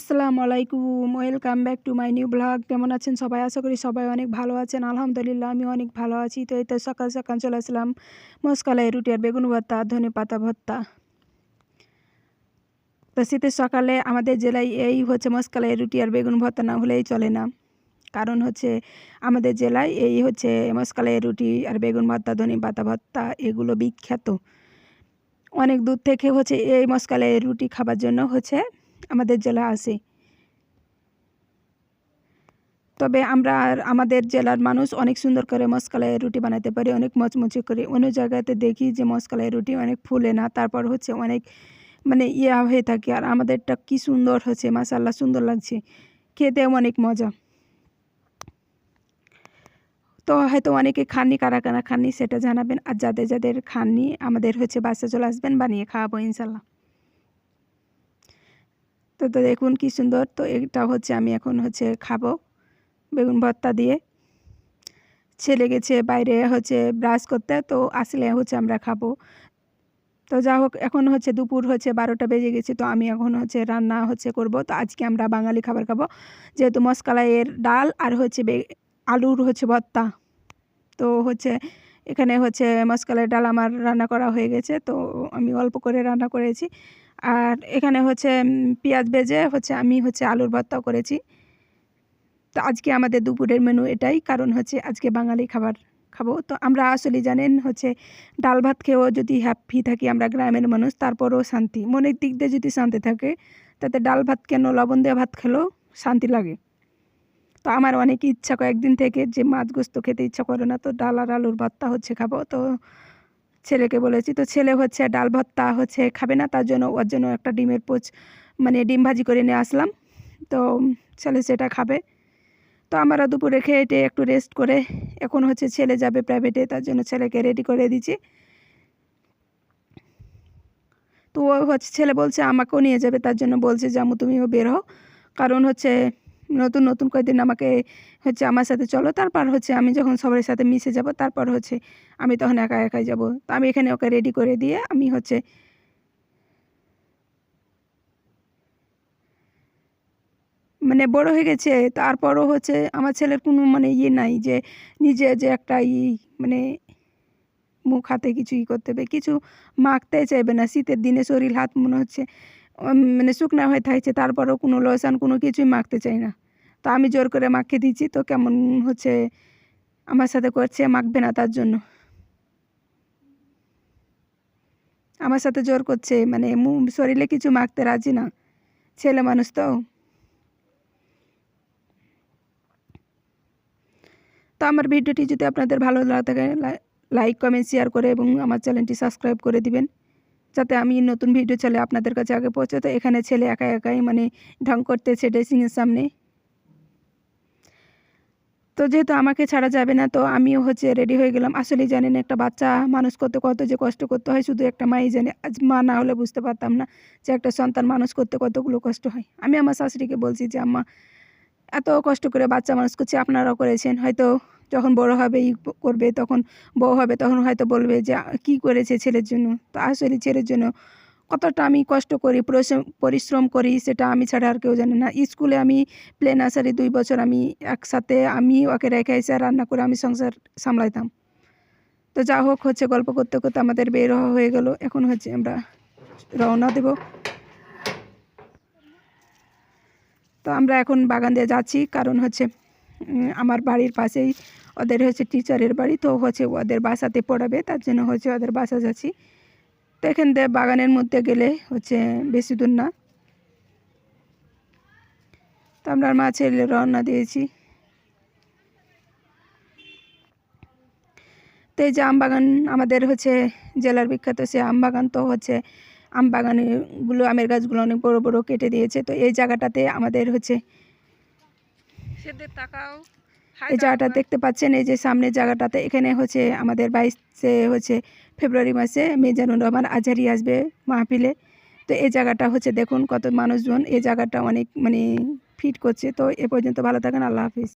আসসালামু আলাইকুম, welcome back to my new blog. কেমন আছেন সবাই? আশা করি সবাই অনেক ভালো আছেন। আলহামদুলিল্লাহ আমি অনেক ভালো আছি। তো এই তো সকাল সকাল চলে আসলাম মশকালাই, রুটি আর বেগুন ভর্তা, ধনে পাতা ভর্তা। তো শীতের সকালে আমাদের জেলায় এই হচ্ছে মশকালাই, রুটি আর বেগুন ভর্তা না হলেই চলে না। কারণ হচ্ছে আমাদের জেলায় এই হচ্ছে মশকালাই, রুটি আর বেগুন ভর্তা, ধনে পাতা ভর্তা এগুলো বিখ্যাত। অনেক দূর থেকে হচ্ছে এই মশকালাই, রুটি খাবার জন্য হচ্ছে আমাদের জেলা আসে তবে আমরা আর আমাদের জেলার মানুষ অনেক সুন্দর করে মশকালাই রুটি বানাতে পারি, অনেক মচমচে করে। অন্য জায়গাতে দেখি যে মশকালাই রুটি অনেক ফুলে না, তারপর হচ্ছে অনেক মানে ইয়া হয়ে থাকে। আর আমাদেরটা কি সুন্দর হচ্ছে মাসাল্লাহ সুন্দর লাগছে। খেতে অনেক মজা। তো হয়তো অনেকে খাননি, কারা কারা খাননি সেটা জানাবেন। আর যাদের যাদের খাননি, আমাদের হচ্ছে বাসা চলে আসবেন, বানিয়ে খাওয়াবো ইনশাল্লাহ তো তো দেখুন কি সুন্দর। তো এটা হচ্ছে আমি এখন হচ্ছে খাব বেগুন ভর্তা দিয়ে। ছেলে গেছে বাইরে হচ্ছে ব্রাশ করতে, তো আসলে হচ্ছে আমরা খাব। তো যা হোক, এখন হচ্ছে দুপুর হচ্ছে বারোটা বেজে গেছে, তো আমি এখন হচ্ছে রান্না হচ্ছে করব। তো আজকে আমরা বাঙালি খাবার খাব, যেহেতু মশকালাইয়ের ডাল আর হচ্ছে আলুর হচ্ছে ভর্তা। তো হচ্ছে এখানে হচ্ছে মশকালের ডাল আমার রান্না করা হয়ে গেছে, তো আমি অল্প করে রান্না করেছি। আর এখানে হচ্ছে পেঁয়াজ ভেজে হচ্ছে আমি হচ্ছে আলুর ভর্তাও করেছি। তো আজকে আমাদের দুপুরের মেনু এটাই, কারণ হচ্ছে আজকে বাঙালি খাবার খাব। তো আমরা আসলে জানেন হচ্ছে ডাল ভাত খেয়েও যদি হ্যাপি থাকি আমরা গ্রামের মানুষ, তারপরও শান্তি। মনের দিক দিয়ে যদি শান্তি থাকে, তাতে ডাল ভাত কেন লবণ দেওয়া ভাত খেলেও শান্তি লাগে। তো আমার অনেক ইচ্ছা কয়েকদিন থেকে যে মাছ গোস্ত খেতে ইচ্ছা করে না, তো ডাল আর আলুর ভাতটা হচ্ছে খাব। তো ছেলেকে বলেছি, তো ছেলে হচ্ছে ডাল ভর্তা হচ্ছে খাবে না, তার জন্য ওর জন্য একটা ডিমের পোচ মানে ডিম ভাজি করে নিয়ে আসলাম। তো ছেলে সেটা খাবে। তো আমরা দুপুরে খেয়ে টেয়ে একটু রেস্ট করে, এখন হচ্ছে ছেলে যাবে প্রাইভেটে তার জন্য ছেলেকে রেডি করে দিচ্ছি। তো ও হচ্ছে, ছেলে বলছে, আমাকেও নিয়ে যাবে। তার জন্য বলছে আমু তুমিও বের হও। কারণ হচ্ছে নতুন নতুন কয়েকদিন আমাকে হচ্ছে আমার সাথে চলো, তারপর হচ্ছে আমি যখন সবার সাথে মিশে যাব, তারপর হচ্ছে আমি তখন একা, একাই যাব। তো আমি এখানে ওকে রেডি করে দিয়ে আমি হচ্ছে মানে বড় হয়ে গেছে। তারপরও হচ্ছে আমার ছেলের কোনো মানে ইয়ে নাই যে নিজে যে একটা ই মানে মুখ হাতে কিছু ই করতে হবে, কিছু মাখতে চাইবে না। শীতের দিনে শরীর হাত মনে হচ্ছে মানে শুকনা হয়ে থাকছে তারপরেও কোনো লোশন কোনো কিছুই মাখতে চাই না। তো আমি জোর করে মাখিয়ে দিচ্ছি তো কেমন হচ্ছে আমার সাথে করছে, মাখবে না তার জন্য। আমার সাথে জোর করছে মানে শরীরে কিছু মাখতে রাজি না। ছেলে মানুষ তো। তো আমার ভিডিওটি যদি আপনাদের ভালো লাগে লাইক, কমেন্ট, শেয়ার করে এবং আমার চ্যানেলটি সাবস্ক্রাইব করে দিবেন। যাতে আমি নতুন ভিডিও চলে আপনাদের কাছে আগে পৌঁছে তো এখানে ছেলে একা একাই মানে ঢং করতেছে ড্রেসিংয়ের সামনে। তো যেহেতু আমাকে ছাড়া যাবে না, তো আমিও হচ্ছে রেডি হয়ে গেলাম। আসলেই জানেন একটা বাচ্চা মানুষ করতে কত যে কষ্ট করতে হয়, শুধু একটা মাই জানে। আজ মা না হলে বুঝতে পারতাম না যে একটা সন্তান মানুষ করতে কতগুলো কষ্ট হয়। আমি আমার শাশুড়িকে বলছি যে, আম্মা, এত কষ্ট করে বাচ্চা মানুষ করছে, আপনারাও করেছেন, হয়তো যখন বড় হবে, ই করবে, তখন বউ হবে, তখন হয়তো বলবে যে, কি করেছে ছেলের জন্য? তো আসলে ছেলের জন্য কতটা আমি কষ্ট করি, পরিশ্রম করি, সেটা আমি ছাড়া আর কেউ জানে না। স্কুলে আমি প্লে নার্সারি দুই বছর আমি একসাথে আমি ওকে রেখে এসে রান্না করে আমি সংসার সামলাইতাম। তো যা হোক হচ্ছে, গল্প করতে করতে আমাদের বের হয়ে গেল। এখন হচ্ছে আমরা রওনা দেব। তো আমরা এখন বাগান দিয়ে যাচ্ছি। কারণ হচ্ছে আমার বাড়ির পাশেই ওদের হচ্ছে টিচারের বাড়ি, তো হচ্ছে ওদের বাসাতে পড়াবে, তার জন্য হচ্ছে ওদের বাসা যাচ্ছি। তো এখান থেকে বাগানের মধ্যে গেলে হচ্ছে বেশি দূর না। তো আমরা মা ছেলে রওনা দিয়েছি। তো এই যে আম বাগান আমাদের হচ্ছে জেলার বিখ্যাত সে আম বাগান, তো হচ্ছে আম বাগানগুলো আমের গাছগুলো অনেক বড় বড় কেটে দিয়েছে। তো এই জায়গাটাতে আমাদের হচ্ছে এই জায়গাটা দেখতে পাচ্ছেন এই যে সামনের জায়গাটাতে এখানে হচ্ছে আমাদের বাইশে হচ্ছে ফেব্রুয়ারি মাসে মেজানুর রহমান আজহারি আসবে মাহফিলে। তো এই জায়গাটা হচ্ছে দেখুন কত মানুষজন এই জায়গাটা অনেক মানে ফিট করছে। তো এ পর্যন্ত ভালো থাকেন আল্লাহ হাফিজ।